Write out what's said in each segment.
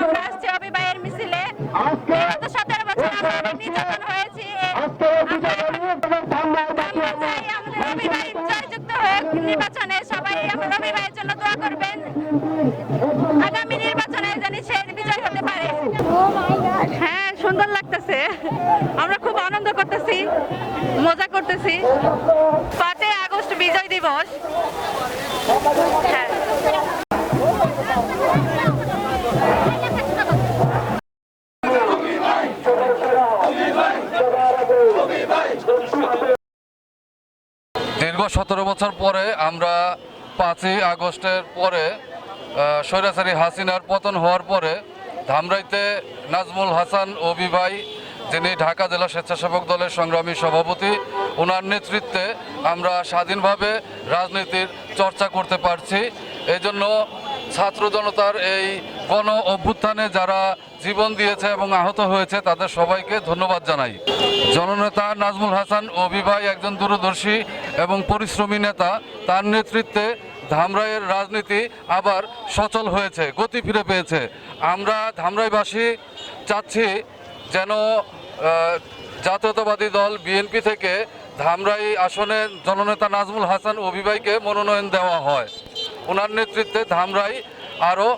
আমরা আসছি অবিবাহের মিছিলে সতেরো বছর আমরা অনেক হয়েছি হয়ে নির্বাচনে সবাই আমার অবিবাহের জন্য দোয়া করবেন আগামী নির্বাচনে জানি সে বিজয় হতে পারে হ্যাঁ সুন্দর লাগতেছে। আমরা খুব আনন্দ করতেছি, মজা করতেছি। পাঁচই আগস্ট বিজয় দিবস। হ্যাঁ। দীর্ঘ সতেরো বছর পরে আমরা পাঁচই আগস্টের পরে স্বৈরাচারী হাসিনার পতন হওয়ার পরে ধামরাইতে নাজমুল হাসান অবি ভাই, যিনি ঢাকা জেলা স্বেচ্ছাসেবক দলের সংগ্রামী সভাপতি ওনার নেতৃত্বে আমরা স্বাধীনভাবে রাজনীতির চর্চা করতে পারছি। এই জন্য ছাত্র জনতার এই গণ অভ্যুত্থানে যারা জীবন দিয়েছে এবং আহত হয়েছে, তাদের সবাইকে ধন্যবাদ জানাই। জননেতা নাজমুল হাসান অবি ভাই একজন দূরদর্শী এবং পরিশ্রমী নেতা, তার নেতৃত্বে ধামরাইয়ের রাজনীতি আবার সচল হয়েছে, গতি ফিরে পেয়েছে। আমরা ধামরাইবাসী চাচ্ছি যেন জাতীয়তাবাদী দল বিএনপি থেকে ধামরাই আসনে জননেতা নাজমুল হাসান অভিভাইকে মনোনয়ন দেওয়া হয়। ওনার নেতৃত্বে ধামরাই আরও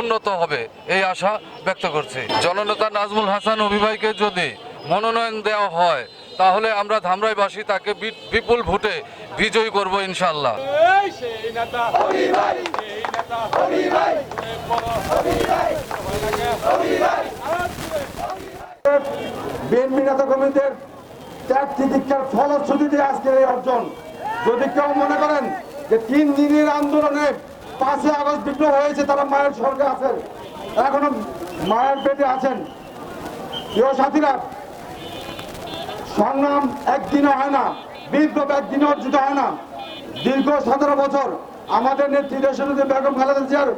উন্নত হবে এই আশা ব্যক্ত করছি। জননেতা নাজমুল হাসান অভিভাইকে যদি মনোনয়ন দেওয়া হয় তাহলে আমরা ধামরাইবাসী তাকে বিপুল ভোটে বিজয়ী করব ইনশাল্লাহ এই সেই নেতা হরি ভাই সেই নেতা হরি ভাই বিএনপি নেতা কর্মীদের ত্যাগ তিতিক্ষার ফলশ্রুতিতে আজকের এই অর্জন। যদি কেউ মনে করেন যে তিন দিনের আন্দোলনে পাঁচই আগস্ট বিপ্লব হয়েছে, তারা মায়ের স্বর্গে আছেন। এখনও মায়ের পেটে আছেন। প্রিয় সাথীরা, সংগ্রাম একদিনে হয় না, বিপ্লব একদিনে অর্জিত হয় না। দীর্ঘ সতেরো বছর আমাদের নেত্রী দেশনেত্রী বেগম খালেদা জিয়ার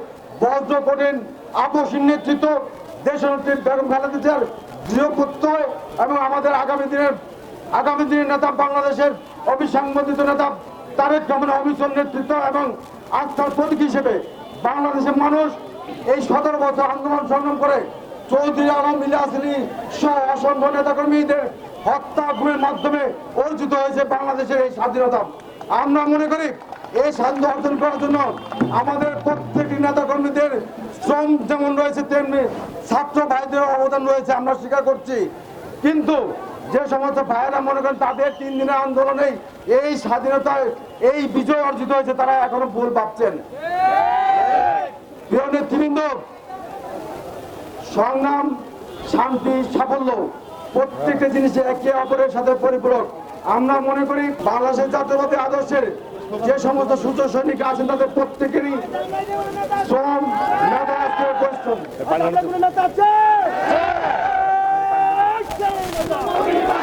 বজ্র কঠিন আপসীন নেতৃত্ব দেশনেত্রী বেগম খালেদা জিয়ার দৃঢ়পুত্র এবং আমাদের আগামী দিনের আগামী দিনের নেতা বাংলাদেশের অবিসংবাদিত নেতা তারেক রহমানের অবিচল নেতৃত্ব এবং আস্থার প্রতীক হিসেবে বাংলাদেশের মানুষ এই সতেরো বছর আন্দোলন সংগ্রাম করে চৌধুরী আলম ইলিয়াসলি সহ অসংখ্য নেতাকর্মীদের হত্যা গুমের মাধ্যমে অর্জিত হয়েছে বাংলাদেশের এই স্বাধীনতা। আমরা মনে করি এই স্বাধীনতা অর্জন করার জন্য আমাদের প্রত্যেকটি নেতাকর্মীদের শ্রম যেমন রয়েছে, তেমনি ছাত্র ভাইদের অবদান রয়েছে, আমরা স্বীকার করছি। কিন্তু যে সমস্ত ভাইয়েরা মনে করেন তাদের তিন দিনের আন্দোলনে এই স্বাধীনতায় এই বিজয় অর্জিত হয়েছে তারা এখনও ভুল ভাবছেন। প্রিয় নেতৃবৃন্দ সংগ্রাম শান্তি সাফল্য প্রত্যেকটা জিনিসে একে অপরের সাথে পরিপূরক। আমরা মনে করি বাংলাদেশের জাতীয়বাদী আদর্শের যে সমস্ত সূর্য সৈনিক আছেন তাদের প্রত্যেকেরই শ্রম মেধা পরিশ্রম নেতা আছে সেই নেতা